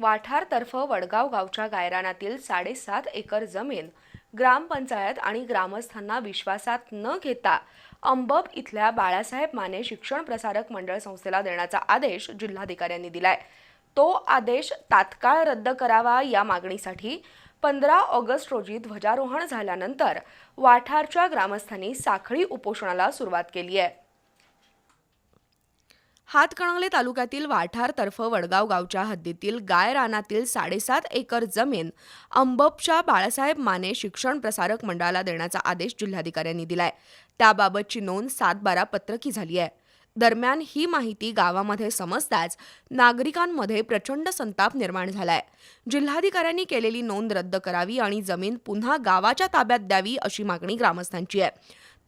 वाठारतर्फ वडगाव गावच्या गायरानातील साडेसात एकर जमीन ग्रामपंचायत आणि ग्रामस्थांना विश्वासात न घेता अंबब इथल्या बाळासाहेब माने शिक्षण प्रसारक मंडळ संस्थेला देण्याचा आदेश जिल्हाधिकाऱ्यांनी दिलाय. तो आदेश तात्काळ रद्द करावा या मागणीसाठी पंधरा ऑगस्ट रोजी ध्वजारोहण झाल्यानंतर वाठारच्या ग्रामस्थांनी साखळी उपोषणाला सुरुवात केली आहे. हातकणंगले तालुक्यातील वाठारतर्फ वडगाव गावच्या हद्दीतील गाय रानातील साडेसात एकर जमीन अंबपच्या बाळासाहेब माने शिक्षण प्रसारक मंडळाला देण्याचा आदेश जिल्हाधिकाऱ्यांनी दिलाय. त्याबाबतची नोंद सात बारा पत्रकी झाली आहे. दरम्यान ही माहिती गावामध्ये समजताच नागरिकांमध्ये प्रचंड संताप निर्माण झालाय. जिल्हाधिकाऱ्यांनी केलेली नोंद रद्द करावी आणि जमीन पुन्हा गावाच्या ताब्यात द्यावी अशी मागणी ग्रामस्थांची आहे.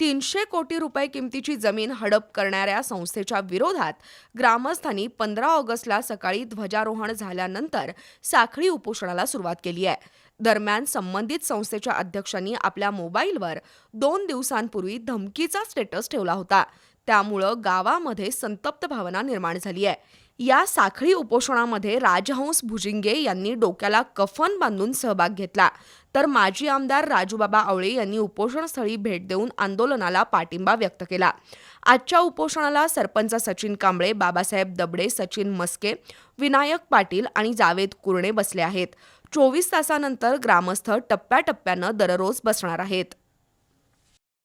तीनशे कोटी रुपये किमतीची जमीन हडप करणाऱ्या संस्थेच्या विरोधात ग्रामस्थांनी पंधरा ऑगस्टला सकाळी ध्वजारोहण झाल्यानंतर साखळी उपोषणाला सुरुवात केली आहे. दरम्यान संबंधित संस्थेच्या अध्यक्षांनी आपल्या मोबाईलवर दोन दिवसांपूर्वी धमकीचा स्टेटस ठेवला होता. त्यामुळं गावामध्ये संतप्त भावना निर्माण झाली आहे. या साखळी उपोषणामध्ये राजहंस भुजिंगे यांनी डोक्याला कफन बांधून सहभाग घेतला. तर माजी आमदार राजूबाबा आवळे यांनी उपोषणस्थळी भेट देऊन आंदोलनाला पाठिंबा व्यक्त केला. आजच्या उपोषणाला सरपंच सचिन कांबळे बाबासाहेब दबडे सचिन मस्के विनायक पाटील आणि जावेद कुरणे बसले आहेत. चोवीस तासानंतर ग्रामस्थ टप्प्याटप्प्यानं दररोज बसणार आहेत.